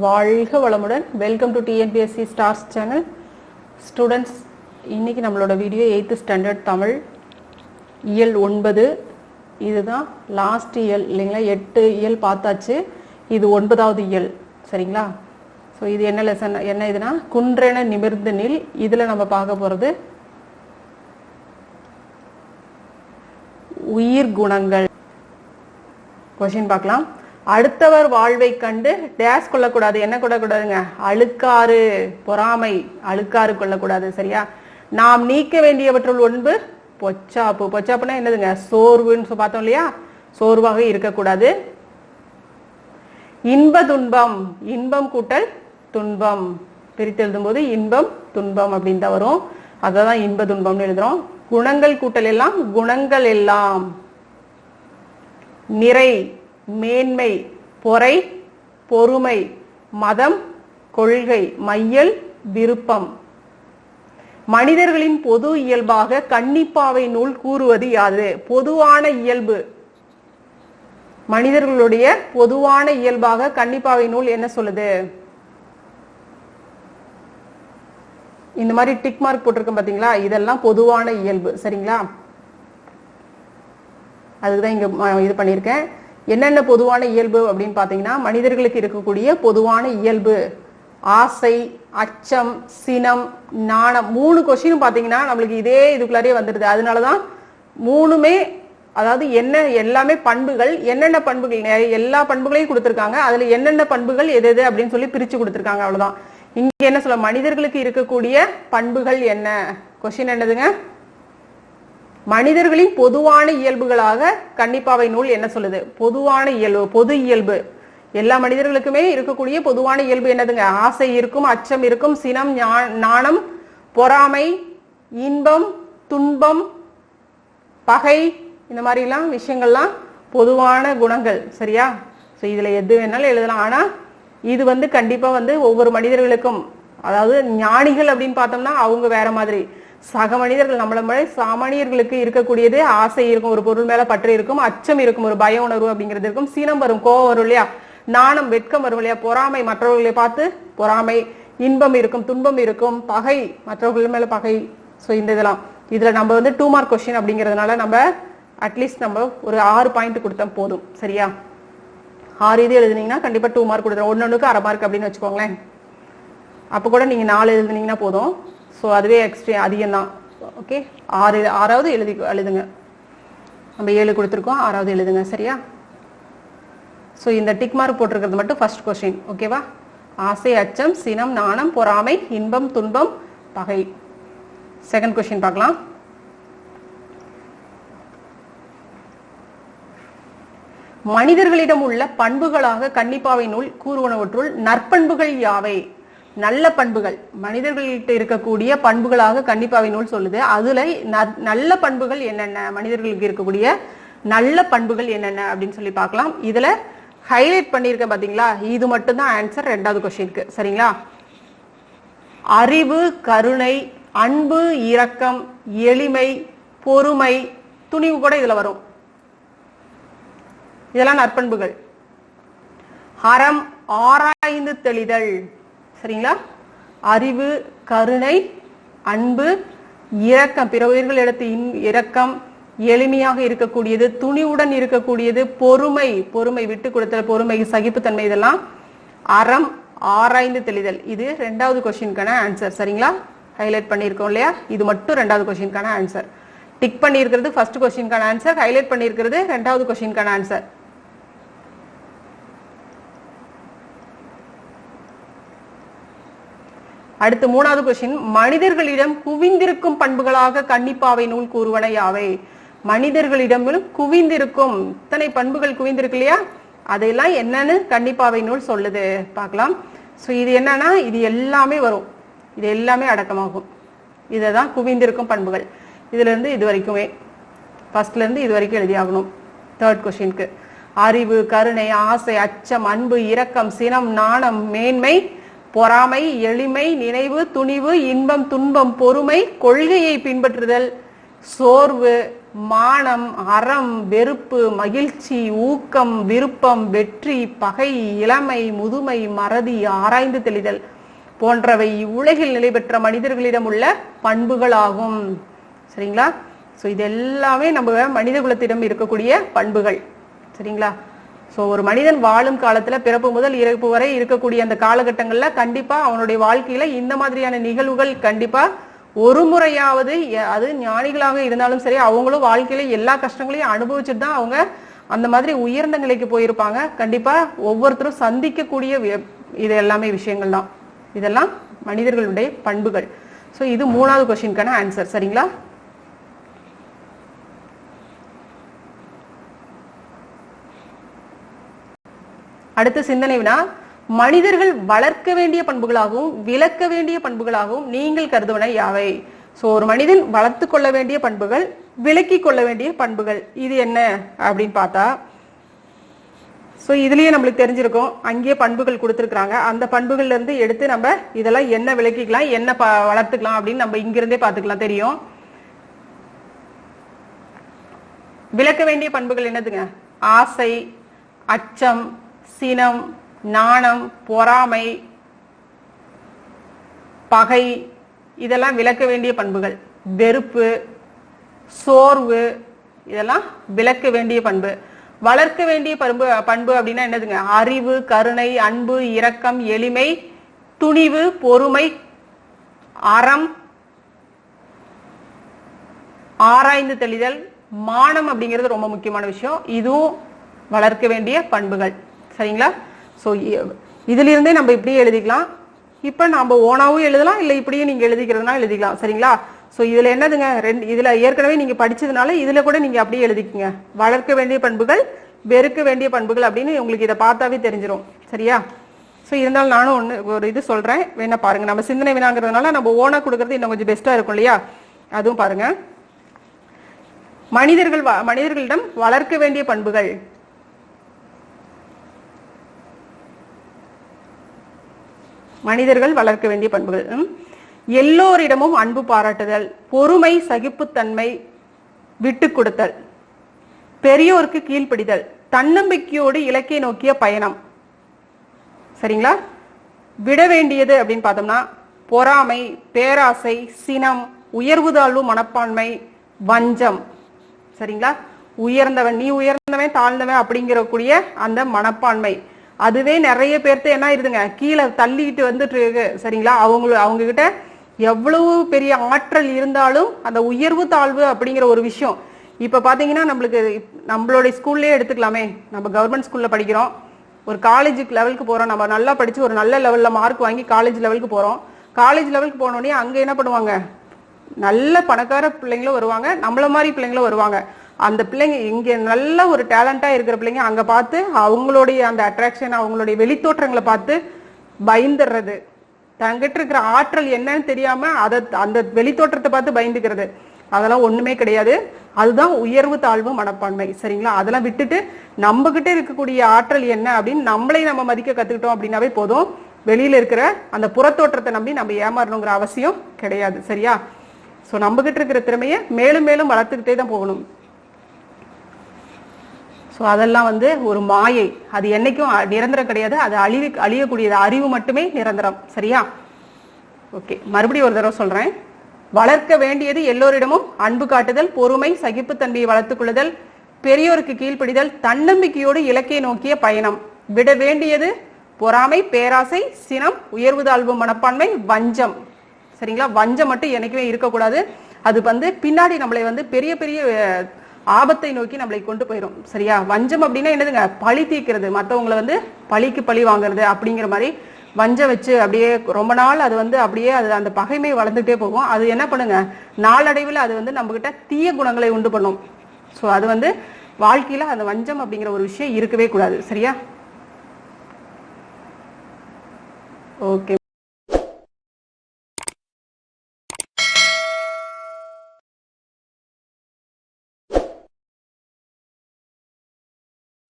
வாழ்க வளமுடன். Welcome to TNPSC stars channel students இன்னைக்கு நம்மளோட வீடியோ எயித்து ஸ்டாண்டர்ட் தமிழ். இயல் ஒன்பது. இதுதான் லாஸ்ட் இயல். இல்லைங்களா? எட்டு இயல் பார்த்தாச்சு. இது ஒன்பதாவது இயல். சரிங்களா? ஸோ இது என்ன லெசன் என்ன இதுனா குன்றென நிமிர்ந்து நில். இதில் நம்ம பார்க்க போகிறது உயிர் குணங்கள். கொஷின் பார்க்கலாம். அடுத்தவர் வாழ்வை கண்டு டேஸ் கொள்ளக்கூடாது என்ன கொள்ளக்கூடாதுங்க? அழுக்காறு பொறாமை அழுக்காறு கொள்ளக்கூடாது சரியா? நாம் நீக்க வேண்டியவற்றுள் ஒன்பு பொச்சாப்பு. பொச்சாப்புனா என்னதுங்க? சோர்வுன்னு பார்த்தோம் இல்லையா? சோர்வாக இருக்கக்கூடாது. இன்ப துன்பம் இன்பம் கூட்டல் துன்பம். பிரித்து எழுதும்போது இன்பம் துன்பம் அப்படின்னு தான் வரும். அதை தான் இன்ப துன்பம்னு எழுதுறோம். குணங்கள் கூட்டல் எல்லாம் குணங்கள் எல்லாம். நிறை மேன்மை பொறை பொறுமை மதம் கொள்கை மையல் விருப்பம். மனிதர்களின் பொது இயல்பாக கன்னிப்பாவை நூல் கூறுவது யாது? பொதுவான இயல்பு. மனிதர்களுடைய பொதுவான இயல்பாக கன்னிப்பாவை நூல் என்ன சொல்லுது? இந்த மாதிரி டிக் மார்க் போட்டிருக்கோம் பாத்தீங்களா? இதெல்லாம் பொதுவான இயல்பு. சரிங்களா? அதுதான் இங்க இது பண்ணியிருக்கேன். என்னென்ன பொதுவான இயல்பு அப்படின்னு பார்த்தீங்கன்னா மனிதர்களுக்கு இருக்கக்கூடிய பொதுவான இயல்பு ஆசை அச்சம் சினம் நாணம் மூணு கொஷினும் பார்த்தீங்கன்னா நம்மளுக்கு இதே இதுக்குள்ளாரே வந்துடுது. அதனால தான் மூணுமே அதாவது என்ன எல்லாமே பண்புகள் என்னென்ன பண்புகள் நிறைய எல்லா பண்புகளையும் கொடுத்துருக்காங்க. அதில் என்னென்ன பண்புகள் எது எது அப்படின்னு சொல்லி பிரித்து கொடுத்துருக்காங்க. அவ்வளோதான் இங்கே என்ன சொல்ல மனிதர்களுக்கு இருக்கக்கூடிய பண்புகள் என்ன? கொஷின் என்னதுங்க? மனிதர்களின் பொதுவான இயல்புகளாக கண்டிப்பாவை நூல் என்ன சொல்லுது? பொதுவான இயல்பு பொது இயல்பு. எல்லா மனிதர்களுக்குமே இருக்கக்கூடிய பொதுவான இயல்பு என்னதுங்க? ஆசை இருக்கும் அச்சம் இருக்கும் சினம் நாணம் பொறாமை இன்பம் துன்பம் பகை இந்த மாதிரிலாம் விஷயங்கள்லாம் பொதுவான குணங்கள் சரியா? ஸோ இதில் எது வேணாலும் எழுதலாம். ஆனால் இது வந்து கண்டிப்பாக வந்து ஒவ்வொரு மனிதர்களுக்கும் அதாவது ஞானிகள் அப்படின்னு பார்த்தோம்னா அவங்க வேற மாதிரி. சக மனிதர்கள் நம்மள மாதிரி சாமானியர்களுக்கு இருக்கக்கூடியது ஆசை இருக்கும் ஒரு பொருள் மேல பற்று இருக்கும் அச்சம் இருக்கும் ஒரு பய உணர்வு அப்படிங்கிறது இருக்கும். சீனம் வரும் கோவம் வரும் இல்லையா? நாணம் வெட்கம் வரும் இல்லையா? பொறாமை மற்றவர்களை பார்த்து பொறாமை இன்பம் இருக்கும் துன்பம் இருக்கும் பகை மற்றவர்கள் மேல பகை. ஸோ இந்த இதெல்லாம். இதுல நம்ம வந்து டூ மார்க் கொஸ்டின் அப்படிங்கிறதுனால நம்ம அட்லீஸ்ட் நம்ம ஒரு ஆறு பாயிண்ட் கொடுத்தா போதும். சரியா? ஆறு இது எழுதுனீங்கன்னா கண்டிப்பா டூ மார்க் கொடுத்துரும் ஒன்னொன்னுக்கு அரை மார்க் அப்படின்னு வச்சுக்கோங்களேன். அப்போ கூட நீங்க நாலு எழுதுனீங்கன்னா போதும். ஸோ அதுவே எக்ஸ்ட்ரா அதிகம் தான் ஓகே ஆறு ஆறாவது எழுதி எழுதுங்க. நம்ம ஏழு கொடுத்துருக்கோம் ஆறாவது எழுதுங்க. சரியா? ஸோ இந்த டிக் மார்க் போட்டிருக்கிறது மட்டும் ஃபர்ஸ்ட் கொஸ்டின் ஓகேவா ஆசை அச்சம் சினம் நாணம் பொறாமை இன்பம் துன்பம் பகை. செகண்ட் கொஸ்டின் பார்க்கலாம். மனிதர்களிடம் உள்ள பண்புகளாக கன்னிப்பாவை நூல் கூறுவனவற்றுள் நற்பண்புகள் யாவை? நல்ல பண்புகள். மனிதர்கள்கிட்ட இருக்கக்கூடிய பண்புகளாக கண்டிப்பாக நூல் சொல்லுது. அதுல ந- நல்ல பண்புகள் என்னென்ன? மனிதர்களுக்கு இருக்கக்கூடிய நல்ல பண்புகள் என்னென்ன? அப்படின்னு சொல்லி பார்க்கலாம். இதுல ஹைலைட் பண்ணியிருக்கேன் பாத்தீங்களா? இது மட்டும்தான் ஆன்சர் ரெண்டாவது கொஸ்டினுக்கு சரிங்களா? அறிவு கருணை அன்பு இரக்கம் எளிமை பொறுமை துணிவு கூட இதுல வரும். இதெல்லாம் நற்பண்புகள். அறம் ஆராய்ந்து தெளிதல். சரிங்களா? அறிவு கருணை அன்பு இரக்கம். பிற உயிர்களிடத்து இன்- இரக்கம் எளிமையாக இருக்கக்கூடியது துணிவுடன் இருக்கக்கூடியது பொறுமை பொறுமை விட்டு கொடுத்தல் பொறுமை சகிப்புத்தன்மை இதெல்லாம் அறம் ஆராய்ந்து தெளிதல். இது ரெண்டாவது கொஸ்டினுக்கான ஆன்சர் சரிங்களா? ஹைலைட் பண்ணியிருக்கோம் இல்லையா? இது மட்டும் ரெண்டாவது கொஸ்டினுக்கான ஆன்சர் டிக் பண்ணியிருக்கிறது ஃபர்ஸ்ட் கொஸ்டினுக்கான ஆன்சர் ஹைலைட் பண்ணியிருக்கிறது ரெண்டாவது கொஸ்டினுக்கான ஆன்சர் அடுத்து மூணாவது கொஸ்டின் மனிதர்களிடம் குவிந்திருக்கும் பண்புகளாக கன்னிப்பாவை நூல் கூறுவன யாவை? மனிதர்களிடம் குவிந்திருக்கும். இத்தனை பண்புகள் குவிந்திருக்கு இல்லையா? அதையெல்லாம் என்னன்னு கண்டிப்பாவை நூல் சொல்லுது. பார்க்கலாம். ஸோ இது என்னன்னா இது எல்லாமே வரும். இது எல்லாமே அடக்கமாகும். இதை தான் குவிந்திருக்கும் பண்புகள். இதுல இருந்து இது வரைக்குமே. ஃபர்ஸ்ட்ல இருந்து இது வரைக்கும் எழுதியாகணும். தேர்ட் கொஷினுக்கு அறிவு கருணை ஆசை அச்சம் அன்பு இரக்கம் சினம் நாணம் மேன்மை பொறாமை எளிமை நினைவு துணிவு இன்பம் துன்பம் பொறுமை கொள்கையை பின்பற்றுதல் சோர்வு மானம் அறம் வெறுப்பு மகிழ்ச்சி ஊக்கம் விருப்பம் வெற்றி பகை இளமை முதுமை மறதி ஆராய்ந்து தெளிதல் போன்றவை உலகில் நிலை பெற்ற மனிதர்களிடம் உள்ள பண்புகளாகும். சரிங்களா? ஸோ இது எல்லாமே நம்ம மனித குலத்திடம் இருக்கக்கூடிய பண்புகள். சரிங்களா? ஸோ ஒரு மனிதன் வாழும் காலத்துல பிறப்பு முதல் இறப்பு வரை இருக்கக்கூடிய அந்த காலகட்டங்கள்ல கண்டிப்பா அவனுடைய வாழ்க்கையில இந்த மாதிரியான நிகழ்வுகள் கண்டிப்பா ஒரு முறையாவது அது ஞானிகளாக இருந்தாலும் சரி அவங்களும் வாழ்க்கையில எல்லா கஷ்டங்களையும் அனுபவிச்சுட்டு தான் அவங்க அந்த மாதிரி உயர்ந்த நிலைக்கு போயிருப்பாங்க. கண்டிப்பா ஒவ்வொருத்தரும் சந்திக்கக்கூடிய இது எல்லாமே விஷயங்கள் தான். இதெல்லாம் மனிதர்களுடைய பண்புகள். ஸோ இது மூணாவது கொஸ்டினுக்கான ஆன்சர் சரிங்களா? அடுத்த சிந்தனை வினா மனிதர்கள் வளர்க்க வேண்டிய பண்புகளாகவும் விளக்க வேண்டிய பண்புகளாகவும் நீங்கள் கருதுவன யாவை? சோ ஒரு மனிதன் வளர்த்து கொள்ள வேண்டிய பண்புகள் விளக்கி கொள்ள வேண்டிய பண்புகள் இது என்ன? அப்படின்னு பார்த்தா சோ இதுலயே நம்மளுக்கு தெரிஞ்சிருக்கும். அங்கேயே பண்புகள் கொடுத்துருக்காங்க அந்த பண்புகள்ல இருந்து எடுத்து நம்ம இதெல்லாம் என்ன விளக்கிக்கலாம் என்ன ப- வளர்த்துக்கலாம் அப்படின்னு நம்ம இங்கிருந்தே பார்த்துக்கலாம். தெரியும். விளக்க வேண்டிய பண்புகள் என்னதுங்க? ஆசை அச்சம் சினம் நாணம் பொறாமை பகை இதெல்லாம் விளக்க வேண்டிய பண்புகள். வெறுப்பு சோர்வு இதெல்லாம் விளக்க வேண்டிய பண்பு. வளர்க்க வேண்டிய பண்பு பண்பு அப்படின்னா என்னதுங்க? அறிவு கருணை அன்பு இரக்கம் எளிமை துணிவு பொறுமை அறம் ஆராய்ந்து தெளிதல் மானம் அப்படிங்கிறது ரொம்ப முக்கியமான விஷயம். இதுவும் வளர்க்க வேண்டிய பண்புகள். சரிங்களா? ஸோ இதிலிருந்தே நம்ம இப்படியே எழுதிக்கலாம். இப்போ நம்ம ஓனாவும் எழுதலாம் இல்லை இப்படியே நீங்க எழுதிக்கிறதுனா எழுதிக்கலாம். சரிங்களா? ஸோ இதில் என்னதுங்க? ரெண்டு இதுல ஏற்கனவே நீங்க படிச்சதுனால இதுல கூட நீங்க அப்படியே எழுதிக்கங்க. வளர்க்க வேண்டிய பண்புகள் வெறுக்க வேண்டிய பண்புகள் அப்படின்னு உங்களுக்கு இதை பார்த்தாவே தெரிஞ்சிரும். சரியா? ஸோ இருந்தாலும் நானும் ஒன்று ஒரு இது சொல்கிறேன் வேணா பாருங்க. நம்ம சிந்தனை வினாங்கிறதுனால நம்ம ஓனாக கொடுக்கறது இன்னும் கொஞ்சம் பெஸ்ட்டாக இருக்கும் இல்லையா? அதுவும் பாருங்க. மனிதர்கள் வ- மனிதர்களிடம் வளர்க்க வேண்டிய பண்புகள். மனிதர்கள் வளர்க்க வேண்டிய பண்புகள். எல்லோரிடமும் அன்பு பாராட்டுதல் பொறுமை சகிப்புத்தன்மை விட்டு கொடுத்தல் பெரியோருக்கு கீழ்ப்படிதல் தன்னம்பிக்கையோடு இலக்கை நோக்கிய பயணம். சரிங்களா? விட வேண்டியது அப்படின்னு பார்த்தோம்னா பொறாமை பேராசை சினம் உயர்வு தாழ்வு மனப்பான்மை வஞ்சம். சரிங்களா? உயர்ந்தவன் நீ உயர்ந்தவன் தாழ்ந்தவன் அப்படிங்கிற கூடிய அந்த மனப்பான்மை. அதுவே நிறைய பேர்த்த என்ன ஆயிருதுங்க. கீழே தள்ளிக்கிட்டு வந்துட்டு இருக்கு சரிங்களா? அவங்க அவங்க கிட்ட எவ்வளவு பெரிய ஆற்றல் இருந்தாலும் அந்த உயர்வு தாழ்வு அப்படிங்கிற ஒரு விஷயம். இப்ப பாத்தீங்கன்னா நம்மளுக்கு நம்மளுடைய ஸ்கூல்லேயே எடுத்துக்கலாமே. நம்ம கவர்மெண்ட் ஸ்கூல்ல படிக்கிறோம். ஒரு காலேஜுக்கு லெவலுக்கு போறோம். நம்ம நல்லா படிச்சு ஒரு நல்ல லெவல்ல மார்க் வாங்கி காலேஜ் லெவலுக்கு போறோம். காலேஜ் லெவலுக்கு போனோடனே அங்க என்ன பண்ணுவாங்க? நல்ல பணக்கார பிள்ளைங்களும் வருவாங்க. நம்மள மாதிரி பிள்ளைங்களும் வருவாங்க. அந்த பிள்ளைங்க இங்கே நல்ல ஒரு டேலண்டாக இருக்கிற பிள்ளைங்க அங்கே பார்த்து அவங்களுடைய அந்த அட்ராக்ஷன் அவங்களுடைய வெளித்தோற்றங்களை பார்த்து பயந்துடுறது. தங்கிட்ட இருக்கிற ஆற்றல் என்னன்னு தெரியாமல் அதை அந்த வெளித்தோற்றத்தை பார்த்து பயந்துக்கிறது. அதெல்லாம் ஒன்றுமே கிடையாது. அதுதான் உயர்வு தாழ்வு மனப்பான்மை. சரிங்களா? அதெல்லாம் விட்டுட்டு நம்மகிட்ட இருக்கக்கூடிய ஆற்றல் என்ன அப்படின்னு நம்மளை நம்ம மதிக்க கற்றுக்கிட்டோம் அப்படின்னாவே போதும். வெளியில் இருக்கிற அந்த புறத்தோற்றத்தை நம்பி நம்ம ஏமாறணுங்கிற அவசியம் கிடையாது. சரியா? ஸோ நம்மகிட்ட இருக்கிற திறமையை மேலும் மேலும் வளர்த்துக்கிட்டே தான் போகணும். ஸோ அதெல்லாம் வந்து ஒரு மாயை. அது என்னைக்கும் நிரந்தரம் கிடையாது. அது அழிவு அழியக்கூடியது. அறிவு மட்டுமே நிரந்தரம். சரியா? ஓகே மறுபடியும் ஒரு தடவை சொல்கிறேன் வளர்க்க வேண்டியது எல்லோரிடமும் அன்பு காட்டுதல் பொறுமை சகிப்புத்தன்மையை வளர்த்துக் கொள்ளுதல் பெரியோருக்கு கீழ்ப்படிதல் தன்னம்பிக்கையோடு இலக்கை நோக்கிய பயணம். விட வேண்டியது பொறாமை பேராசை சினம் உயர்வு தாழ்வு மனப்பான்மை வஞ்சம். சரிங்களா? வஞ்சம் மட்டும் என்றைக்குமே இருக்கக்கூடாது. அது வந்து பின்னாடி நம்மளை வந்து பெரிய பெரிய ஆபத்தை நோக்கி நம்மளை கொண்டு போயிடும் சரியா? வஞ்சம் அப்படின்னா என்னதுங்க? பழி தீக்கிறது மத்தவங்களை வந்து பழிக்கு பழி வாங்குறது அப்படிங்கிற மாதிரி வஞ்ச வச்சு அப்படியே ரொம்ப நாள் அது வந்து அப்படியே அது அந்த பகைமை வளர்ந்துட்டே போகும். அது என்ன பண்ணுங்க? நாளடைவில் அது வந்து நம்ம கிட்ட தீய குணங்களை உண்டு பண்ணும். ஸோ அது வந்து வாழ்க்கையில அந்த வஞ்சம் அப்படிங்கிற ஒரு விஷயம் இருக்கவே கூடாது. சரியா? ஓகே